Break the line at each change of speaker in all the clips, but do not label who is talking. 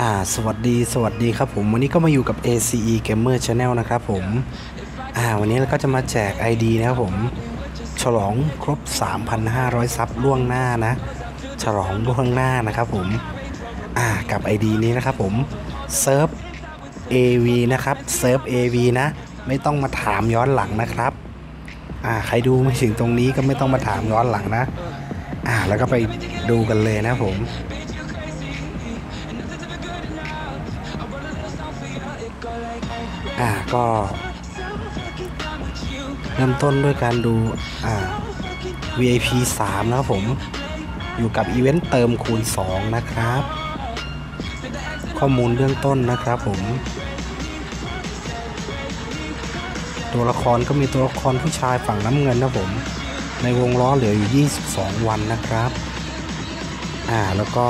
อ่าสวัสดีสวัสดีครับผมวันนี้ก็มาอยู่กับ ACE Gamer Channel นะครับผมอ่าวันนี้เราก็จะมาแจก ID นะครับผม ฉลองครบ 3,500 ซับล่วงหน้านะ ฉลองล่วงหน้านะครับผมอ่ากับ ID นี้นะครับผมเซิร์ฟ AV นะครับเซิร์ฟ AV นะ ไม่ต้องมาถามย้อนหลังนะครับอ่าใครดูไม่ถึงตรงนี้ก็ไม่ต้องมาถามย้อนหลังนะอ่าแล้วก็ไปดูกันเลยนะผม อ่าก็ เริ่มต้นด้วยการดูอ่า VIP 3 นะครับผม อยู่กับอีเวนต์เติมคูณ 2 นะครับ ข้อมูลเบื้องต้นนะครับผม ตัวละครก็มีตัวละครผู้ชายฝั่งน้ำเงินนะผม ในวงล้อเหลืออยู่ 22 วันนะครับ อ่าแล้วก็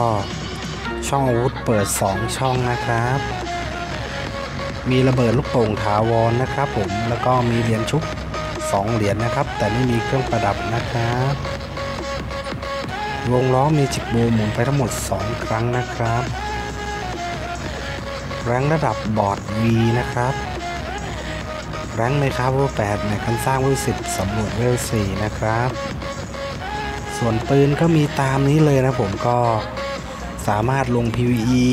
ช่องอาวุธเปิด 2 ช่องนะครับ มีระเบิดลูกโป่งถาวรนะครับ ผมแล้วก็มีเหรียญชุบ2เหรียญนะครับ แต่ไม่มีเครื่องประดับนะครับวงล้อมีจิกโบหมุนไปทั้งหมด 2 ครั้งนะครับ แรงระดับบอร์ด V นะครับแรงในคร์เวล8ในการสร้างเวล10สำรวจเวล4นะครับ ส่วนปืนก็มีตามนี้เลยนะผมก็สามารถลง PVE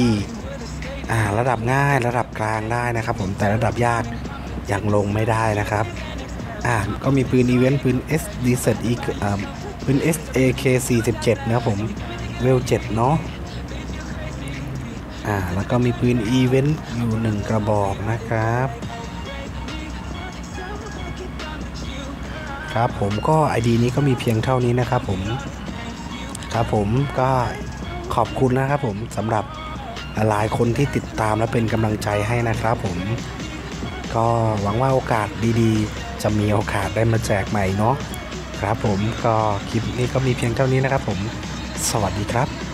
อ่าระดับง่ายระดับกลางได้นะครับ ผมแต่ระดับยากยังลงไม่ได้นะครับอ่าก็มีปืนอีเวนต์ปืน S d z E อ่าปืน SAK 47นะครับผมเวล7เนาะอ่าแล้วก็มีปืนอีเวนต์อยู่1กระบอกนะครับครับผมก็ ID นี้ก็มีเพียงเท่านี้นะครับผมครับผมก็ขอบคุณนะครับผมสำหรับ หลายคนที่ติดตามและเป็นกำลังใจให้นะครับผม ก็หวังว่าโอกาสดีๆ จะมีโอกาสได้มาแจกใหม่เนาะครับผมก็คลิปนี้ก็มีเพียงเท่านี้นะครับผม สวัสดีครับ